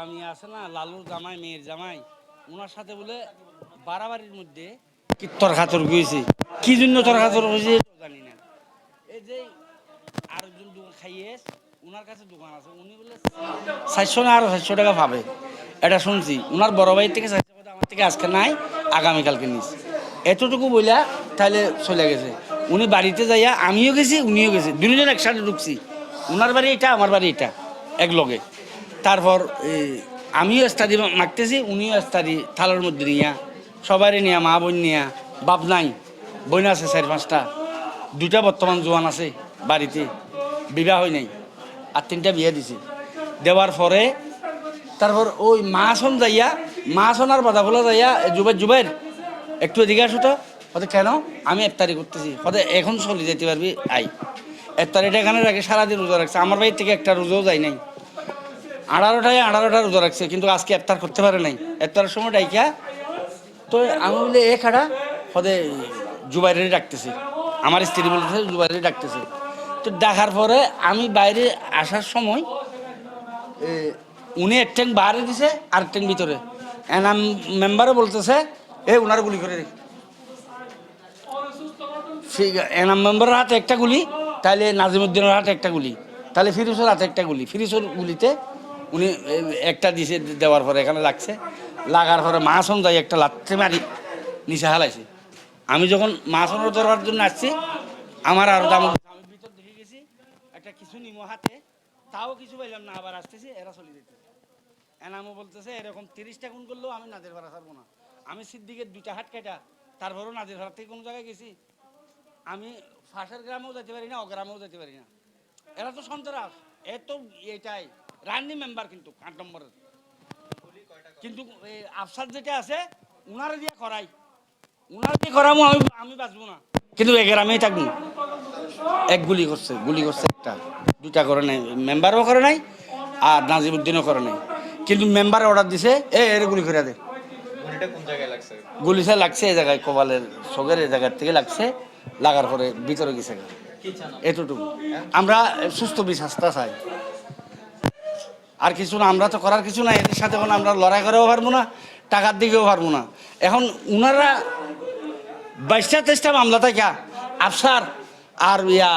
Gourami আছে না, লালুর জামাই, মেয়ের জামাই ওনার সাথে বলে বাড়াবাড়ির মধ্যে কি তরকাতর গিয়েছে কি জন্য তরকাতর হয়েছে জানি না। এই যে আরেকজন দোকান খাইয়ে ওনার কাছে দোকান আছে, উনি বলে চারশো না আরও চারশো টাকা পাবে। এটা শুনছি ওনার বড় ভাই থেকে চারশো টাকা আমার থেকে আজকে নাই, আগামীকালকে নিস। এতটুকু বইলা তাহলে চলে গেছে। উনি বাড়িতে যাইয়া আমিও গেছি, উনিও গেছি। দুজন একসাথে ঢুকছি। ওনার বাড়ি এটা, আমার বাড়ি এটা এক লগে তারপর আমিও স্টাডি মাগতেছি উনিও স্টাডি থালার মধ্যে নিয়া সবারই নিয়া, মা বোন নিয়া, বাপ নাই, বোন আছে চার পাঁচটা, দুইটা বর্তমান জোয়ান আছে বাড়িতে, বিবাহ হয় নাই, আর তিনটা বিয়ে দিছে। দেওয়ার পরে, তারপর ওই মাছন যাইয়া মাছন আর বাধা ফলা যাইয়া জুবাই জুবাইর একটু এদিকে আসো তো হতে কেন? আমি ইফতারি করতেছি। হতে এখন চলে যেতে পারবি আই ইফতারিটা এখানে রাখে, সারাদিন রোজা রাখছে। আমার বাড়ি থেকে একটা রোজাও যায় নাই। আঠারোটায় আঠারোটা রোজা রাখছে, কিন্তু আজকে ইফতার করতে পারে নাই। ইফতারের সময় ডাইকা, তো আমি বলি, এ খাড়া, হদে জুবাইরে ডাকতেছি। আমার স্ত্রী বলতেছে জুবাইরে ডাকতেছে। তো দেখার পরে আমি বাইরে আসার সময় উনি এক ট্যাঙ্ক বাইরে দিছে, আর ট্যাঙ্ক ভিতরে। এনাম মেম্বারও বলতেছে, এ, উনার গুলি করে এনাম মেম্বারের হাতে একটা গুলি তাহলে নাজিমুদ্দিনের হাতে একটা গুলি তাহলে ফিরোজের হাতে একটা গুলি। ফিরোজের গুলিতে উনি একটা দিছে দেওয়ার পরে এখানে লাগছে। লাগার পরে মাছন যাই একটা লাত্তে মারি নিচে হালাইছে। আমি যখন মাছনের ধরার জন্য আসছি, আমার আর দাম আমি ভিতর দেখে গেছি, একটা কিছু নিমো হাতে, তাও কিছু পাইলাম না, আবার আসতেছি, এরা চলে যেতে। এনামও বলতেছে, এরকম তিরিশটা গুণ করলেও আমি নাদের ভাড়া ছাড়বো না। আমি সিদ্দিকের দুইটা হাট কাটা, তারপরেও নাদের ভাড়া থেকে কোনো জায়গায় গেছি। আমি ফাঁসের গ্রামেও যেতে পারি না, অগ্রামেও যেতে পারি না। এরা তো সন্ত্রাস এত এটাই। রান্নি মেম্বার কিন্তু আট নম্বরের। কিন্তু এই আফসার যেটা আছে উনারে দিয়ে করাই। উনার দিয়ে করামো আমি আমি বাঁচবো না। কিন্তু এ গ্রামেই থাকব। এক গুলি করছে গুলি করছে একটা। দুটা করে নাই মেম্বারও করে নাই আর নাজিমুদ্দিনও করে নাই। কিন্তু মেম্বার অর্ডার দিছে এ এর গুলি করে দে। জায়গায় লাগছে? এই জায়গায় কপালের চোখের এই জায়গার থেকে লাগছে। লাগার পরে ভিতরে গেছে। এতটুকু। আমরা সুস্থ বিশ্বাসটা চাই। আর কিছু না, আমরা তো করার কিছু না এদের সাথে এখন আমরা লড়াই করেও পারব না, টাকার দিকেও পারব না। এখন উনারা বাইশটা তেইশটা মামলা থাকে, আফসার আর ইয়া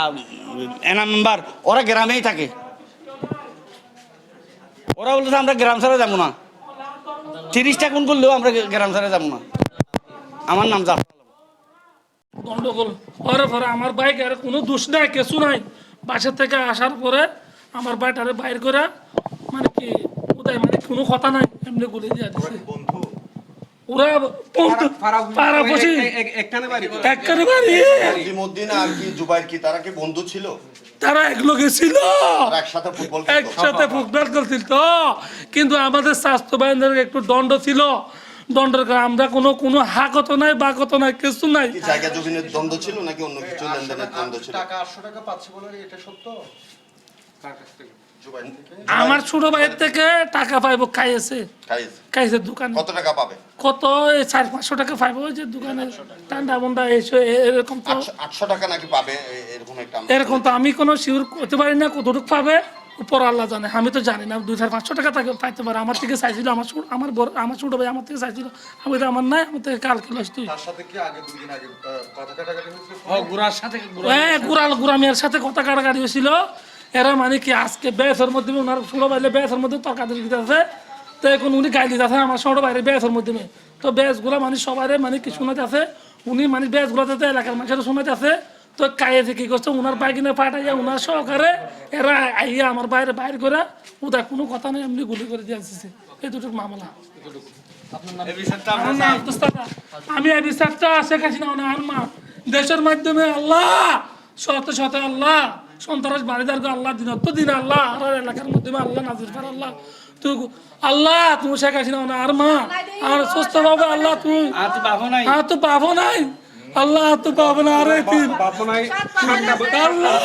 এনা মেম্বার, ওরা গ্রামেই থাকে। ওরা বলতে আমরা গ্রাম ছাড়া যাব না। তিরিশটা কোন করলেও আমরা গ্রাম ছাড়া যাব না। আমার নাম আলম। গন্ডগোল পরে পরে আমার বাইক আর কোনো দোষ নাই, কিছু নাই। বাসা থেকে আসার পরে আমার বাইকটারে বাইর করে মানে কি ওদের মানে কোনো কথা নাই? এমনি গুলি দিয়ে দিছে। বন্ধু ওরা বন্ধু পাড়াপড়শি একখানে বাড়ি একখানে বাড়ি। নাজিমুদ্দিন আর কি জুবাইর কি তারা কি বন্ধু ছিল? তারা একলগে ছিল। আর একসাথে ফুটবল একসাথে ফুটবল খেলছিল। তো কিন্তু আমাদের স্বাস্থ্য বাহিনীর একটু দণ্ড ছিল। দণ্ডের কারণে আমরা কোনো কোনো হাকত নাই বাকত নাই কিছু নাই। কি জায়গা জমিনের দ্বন্দ্ব ছিল নাকি অন্য কিছু? লেনদেনের দ্বন্দ্ব ছিল? টাকা আটশো টাকা পাচ্ছে বলে এটা সত্য? থেকে? আমার ছোট ভাইয়ের থেকে টাকা পাইবো খাইয়েছে খাইছে। খাইছে দোকানে। কত টাকা পাবে? কত? চার পাঁচশো টাকা পাইবো যে দোকানে। ঠান্ডা বন্ডা এসে এরকম তো। আটশো- টাকা নাকি পাবে এরকম একটা এরকম তো আমি কোনো শিওর করতে পারি না কতটুকু পাবে। উপর আল্লাহ জানে। আমি তো জানি না। দুই চার পাঁচশো টাকা তাকে পাইতে পারে। আমার থেকে চাইছিল আমার ছোট আমার বড় আমার ছোট ভাই আমার থেকে চাইছিল আমি তো আমার নাই আমার থেকে কালকে লস তুই। তার সাথে কি আগে দুদিন আগে আহ, কথা কাটাকাটি হয়েছিল? গুড়ার সাথে হ্যাঁ গুড়াল গুড়ামিয়ার সাথে কথা কাটাকাটি হয়েছিল। এরা মানে কি আজকে ব্যাসের মধ্যে ওনার ছোট ভাইলে ব্যাসের মধ্যে তরকারি দিতেছে তো এখন উনি গাইলি দিতেছে আমার ছোট বাইরে ব্যাসের মধ্যে। তো ব্যাসগুলো মানে সবাই মানে কি শোনাতে আছে উনি মানে ব্যাসগুলো যাতে এলাকার মানুষের শোনাতে আছে তো কায়ে কি করছে? ওনার বাইকিনে পাঠাইয়া ওনার সহকারে এরা আইয়া আমার বাইরে বাইর করে ওদের কোনো কথা নেই এমনি গুলি করে দিয়ে আসছে এই দুটো মামলা। আমার। আমি এই বিচারটা শেখ হাসিনা ওনার মা। দেশের মাধ্যমে আল্লাহ শত শত আল্লাহ সন্ত্রাস বাড়িদারকে আল্লাহ দিন তো দিন আল্লাহ আর এলাকার মাধ্যমে আল্লাহ নাজির কর আল্লাহ। তুই আল্লাহ তুমি শেখ হাসিনা ওনার মা আর সুস্থ ভাবে আল্লাহ তুমি। আর তো পাবো নাই। তো পাবো নাই। আল্লাহ আর তো পাবো না আরে তিন। আল্লাহ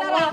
আল্লাহ